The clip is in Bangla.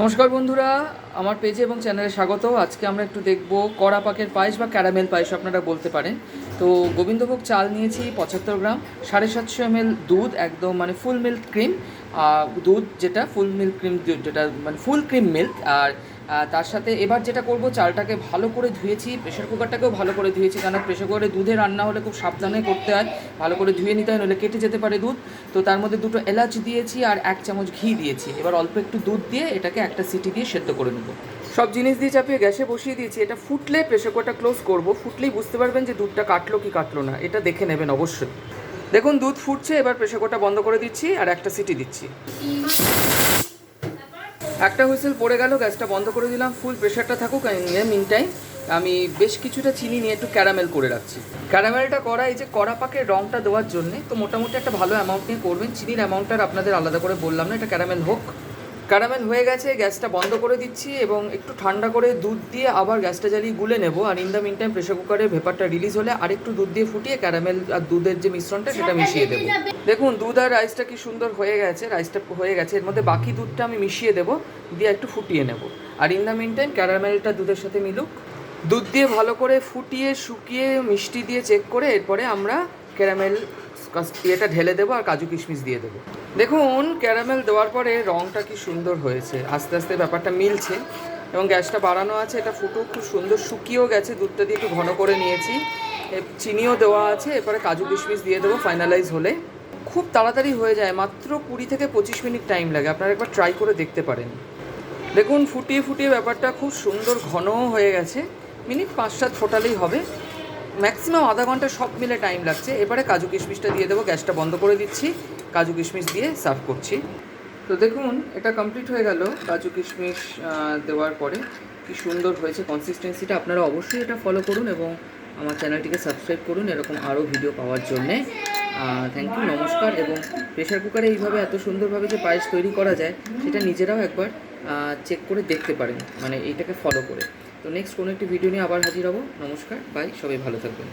নমস্কার বন্ধুরা, আমার পেজে এবং চ্যানেলে স্বাগত। আজকে আমরা একটু দেখব কড়া পাকের পায়েস বা ক্যারামেল পায়েস, আপনারা বলতে পারেন। তো গোবিন্দভোগ চাল নিয়েছি, পঁচাত্তর গ্রাম। সাড়ে সাতশো এমএল দুধ, একদম মানে ফুল মিল্ক ক্রিম দুধ যেটা ফুল মিল্ক ক্রিম যেটা মানে ফুল ক্রিম মিল্ক আর তার সাথে এবার যেটা করব, চালটাকে ভালো করে ধুয়েছি প্রেশার কুকারটাকেও ভালো করে ধুয়েছি কারণ প্রেশার কুকারে দুধে রান্না হলে খুব সাবধানে করতে হয়। ভালো করে ধুয়ে নিতে হয়, নইলে কেটে যেতে পারে দুধ। তো তার মধ্যে দুটো এলাচ দিয়েছি আর এক চামচ ঘি দিয়েছি। এবার অল্প একটু দুধ দিয়ে এটাকে একটা সিটি দিয়ে সেদ্ধ করে নেব। সব জিনিস দিয়ে চাপিয়ে গ্যাসে বসিয়ে দিয়েছি। এটা ফুটলে প্রেশার কুকারটা ক্লোজ করব। ফুটলেই বুঝতে পারবেন যে দুধটা কাটলো কি কাটলো না। এটা দেখে নেবেন অবশ্যই। দেখুন, দুধ ফুটছে, এবার প্রেশার কুকারটা বন্ধ করে দিচ্ছি আর একটা সিটি দিচ্ছি। একটা হুইসেল পড়ে গেল, গ্যাসটা বন্ধ করে দিলাম, ফুল প্রেশারটা থাকুক মিন টাইম আমি বেশ কিছুটা চিনি নিয়ে একটু ক্যারামেল করে রাখছি। ক্যারামেলটা করা, এই যে কড়া পাকের রঙটা দেওয়ার জন্যে, তো মোটামুটি একটা ভালো অ্যামাউন্ট নিয়ে করবেন। চিনির অ্যামাউন্টটা আপনাদের আলাদা করে বললাম না, এটা ক্যারামেল হোক। ক্যারামেল হয়ে গেছে গ্যাসটা বন্ধ করে দিচ্ছি এবং একটু ঠান্ডা করে দুধ দিয়ে আবার গ্যাসটা জ্বালিয়ে গুলে নেব। আর in the mean time pressure কুকারের ভেপারটা রিলিজ হলে আরেকটু দুধ দিয়ে ফুটিয়ে ক্যারামেল আর দুধের যে মিশ্রণটা সেটা মিশিয়ে দেবো। দেখুন দুধ আর রাইসটা কি সুন্দর হয়ে গেছে রাইসটা হয়ে গেছে। এর মধ্যে বাকি দুধটা আমি মিশিয়ে দেবো দিয়ে একটু ফুটিয়ে নেব। আর ইন দ্য মিন টাইম ক্যারামেলটা দুধের সাথে মিলুক। দুধ দিয়ে ভালো করে ফুটিয়ে শুকিয়ে মিষ্টি দিয়ে চেক করে এরপরে আমরা ক্যারামেল ইয়েটা ঢেলে দেবো আর কাজু কিশমিশ দিয়ে দেবো। দেখুন, ক্যারামেল দেওয়ার পরে রঙটা কি সুন্দর হয়েছে। আস্তে আস্তে ব্যাপারটা মিলছে এবং গ্যাসটা বাড়ানো আছে, এটা ফুটো খুব সুন্দর শুকিয়েও গেছে, দুধটা দিয়ে একটু ঘন করে নিয়েছি। চিনিও দেওয়া আছে, এরপরে কাজু কিশমিশ দিয়ে দেবো ফাইনালাইজ হলে। খুব তাড়াতাড়ি হয়ে যায়, মাত্র কুড়ি থেকে পঁচিশ মিনিট টাইম লাগে, আপনারা একবার ট্রাই করে দেখতে পারেন। দেখুন, ফুটিয়ে ফুটিয়ে ব্যাপারটা খুব সুন্দর ঘনও হয়ে গেছে, মিনিট পাঁচ সাত ফোটালেই হবে। ম্যাক্সিমাম আধা ঘণ্টা সব মিলে টাইম লাগছে। এবারে কাজু কিশমিশটা দিয়ে দেবো, গ্যাসটা বন্ধ করে দিচ্ছি। কাজু কিশমিশ দিয়ে সার্ভ করছি। তো দেখুন, এটা কমপ্লিট হয়ে গেল কাজু কিশমিশ দেওয়ার পরে। কি সুন্দর হয়েছে কনসিস্টেন্সিটা আপনারা অবশ্যই এটা ফলো করুন এবং আমার চ্যানেলটিকে সাবস্ক্রাইব করুন। এরকম আরও ভিডিও পাওয়ার জন্যে। থ্যাংক ইউ নমস্কার এবং প্রেশার কুকারে এইভাবে এত সুন্দরভাবে যে পায়েস তৈরি করা যায়, সেটা নিজেরাও একবার চেক করে দেখতে পারেন। মানে এইটাকে ফলো করে। তো নেক্সট কোনো একটি ভিডিও নিয়ে আবার হাজির হব। নমস্কার বাই সবাই ভালো থাকবেন।